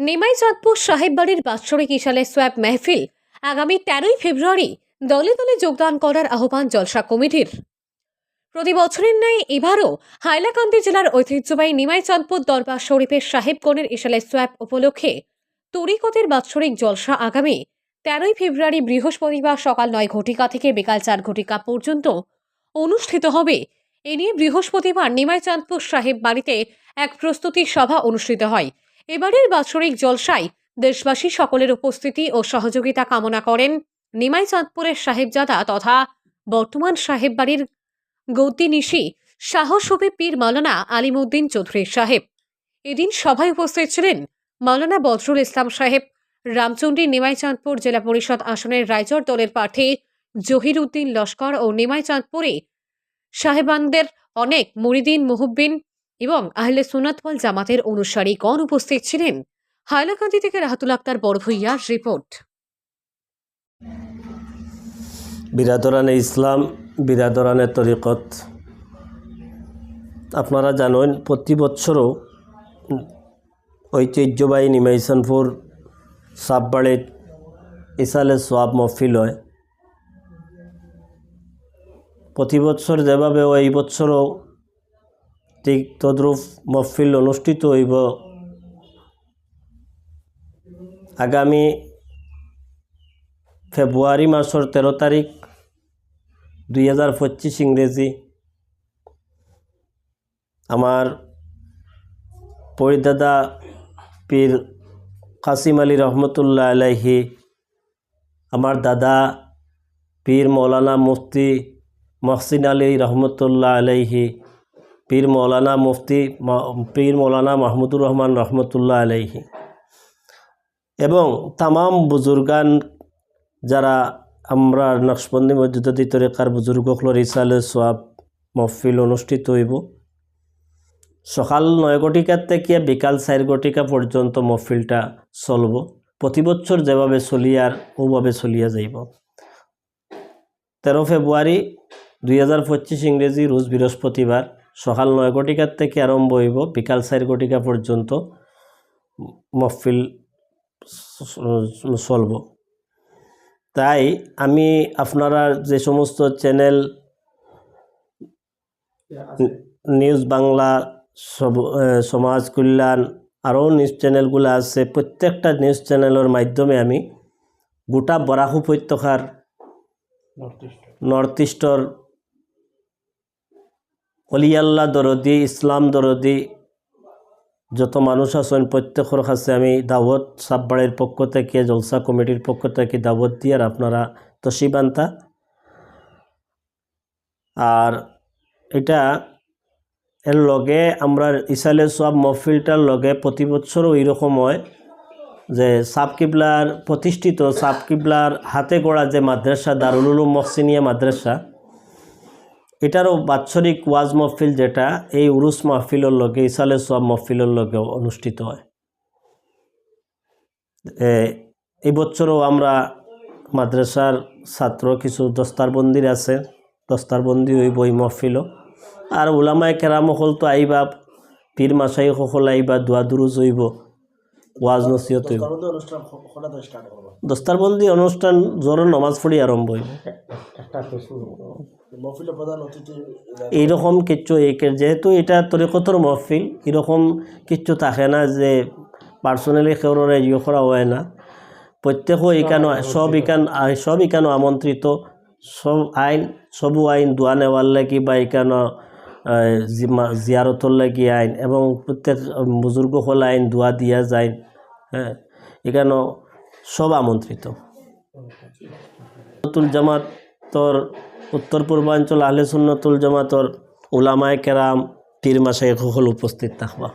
নিমাই চাঁদপুর সাহেব বাড়ির বাৎসরিক ইশালে সোয়াব মেহফিল আগামী তেরোই ফেব্রুয়ারি দলে দলে যোগদান করার আহ্বান জলসা কমিটির। প্রতি বছরের ন্যায় এবারও হাইলাকান্দি জেলার ঐতিহ্যবাহী নিমাই চাঁদপুর দরবার শরীফের সাহেবগণের ইশালে সোয়াব উপলক্ষে তরিকতের বাৎসরিক জলসা আগামী তেরোই ফেব্রুয়ারি বৃহস্পতিবার সকাল নয় ঘটিকা থেকে বিকাল চার ঘটিকা পর্যন্ত অনুষ্ঠিত হবে। এ নিয়ে বৃহস্পতিবার নিমাই চাঁদপুর সাহেব বাড়িতে এক প্রস্তুতি সভা অনুষ্ঠিত হয়। এবারের বাৎসরিক জলসায় দেশবাসী সকলের উপস্থিতি ও সহযোগিতা কামনা করেন নিমাই চাঁদপুরের সাহেবজাদা তথা বর্তমান সাহেব বাড়ির গদ্দিনিশি সাহসবি পীর মাওলানা আলিমউদ্দিন চৌধুরী সাহেব। এদিন সভায় উপস্থিত ছিলেন মাওলানা বজরুল ইসলাম সাহেব, রামচন্ডী নিমাইচাঁদপুর জেলা পরিষদ আসনের রায়চর দলের প্রার্থী জহির উদ্দিন লস্কর ও নিমাইচাঁদপুরে সাহেবানদের অনেক মুরিদিন মুহুব্বিন এবং আহলে সুনাতওয়াল জামাতের অনুসারীগণ উপস্থিত ছিলেন। হাইলাকান্দি থেকে রাহাতুল আক্তার, বড় ভূঁইয়ার রিপোর্ট। বিরাদরানে ইসলাম, বিরাদরানে তরিকত। আপনারা জানেন, প্রতি বছরও ঐতিহ্যবাহী নিমাইসানপুর সাববাড়ির ইসালে সোয়াব মহফিল হয়। প্রতি বছর যেভাবে এই বছরও ঠিক তদ্রুপ মহফিল অনুষ্ঠিত হইব। আগামী ফেব্রুয়ারি মাসের তেরো তারিখ দুই হাজার পঁচিশ ইংরেজি। আমার পরিদাদা পীর কাসিম আলী রহমতুল্লাহ আলাইহি আমার দাদা পীর মৌলানা মুফতি মহসিন আলী রহমতুল্লাহ আলাইহি পীর মৌলানা মুফতি পীর মৌলানা মাহমুদুর রহমান রহমতুল্লাহ আলাইহি। এবং তামাম বুজুর্গান যারা আমরা নকশবন্দি মসজিদি তরিকার বুজুর্গকলর ইসালে সোয়াব মহফিল অনুষ্ঠিত হইব। সকাল নয় ঘটিকার থেকে বিকাল চার ঘটিকা পর্যন্ত মহফিলটা চলব। প্রতি বছর যেভাবে চলিয়ার ওভাবে চলিয়া যাইব। তেরো ফেব্রুয়ারি দুই হাজার পঁচিশ ইংরেজি রোজ বৃহস্পতিবার সকাল নয় ঘটিকার থেকে আরম্ভ হইব, বিকাল চার ঘটিকা পর্যন্ত মহফিল চলব। তাই আমি আপনারা যে সমস্ত চ্যানেল নিউজ বাংলা সমাজ কল্যাণ, আরও নিউজ চ্যানেলগুলো আছে, প্রত্যেকটা নিউজ চ্যানেলের মাধ্যমে আমি গোটা বরাক উপত্যকার নর্থ ইস্টর অলিয়াল্লা দরদি, ইসলাম দরদি, যত মানুষ আছেন, প্রত্যেকের কাছে আমি দাওয়াত সাববাড়ির পক্ষ থেকে, জলসা কমিটির পক্ষ থেকে দাওয়াত দিয়ে আর আপনারা তসিবান্তা আর এটা এর লগে আমরা ইসালে সব মহফিলটার লগে প্রতি বছরও এইরকম হয় যে সাবকিবলার প্রতিষ্ঠিত সাবকিবলার হাতে গড়া যে মাদ্রাসা, দারুল মহসিনিয়া মাদ্রাসা এটারও বাৎসরিক ওয়াজ মহফিল যেটা, এই উরুস মাহফিলের লগে, ইসালে সব মহফিলের লগে অনুষ্ঠিত হয়। এই বছরও আমরা মাদ্রাসার ছাত্র, কিছু দস্তারবন্দির আছে, দস্তারবন্দি হইব এই মহফিলও। আর ওলামায় কেরাম সকল তো আইবা, পীর মাসাই সকল আইবা, দোয়া দুরুজ হইব। ওয়াজ নসিহত হইব। দস্তারবন্দি অনুষ্ঠান জোর নমাজ পড়ি আরম্ভ হইব। এইরকম কিচ্ছু এই- যেহেতু এটা তরিকতর মহফিল এরকম কিচ্ছু থাকে না যে পার্সোনালি কেউরে ইয়ে করা হয় না। প্রত্যেক ইকানো সব ইকান আ- সব ইকানো আমন্ত্রিত। সব আইন সবু আইন দোয়া নেওয়ার লাগি বা ইকানো জিয়ারতর লাগি আইন এবং প্রত্যেক বুজুর্গ হল আইন, দোয়া দিয়া যায় হ্যাঁ? এখানেও সব আমন্ত্রিত। নতুল জামাতর উত্তর পূর্বাঞ্চল আহলে সুন্নতুল জামাতর ওলামায় কেরাম পীর মাসে সকল উপস্থিত থাকবা।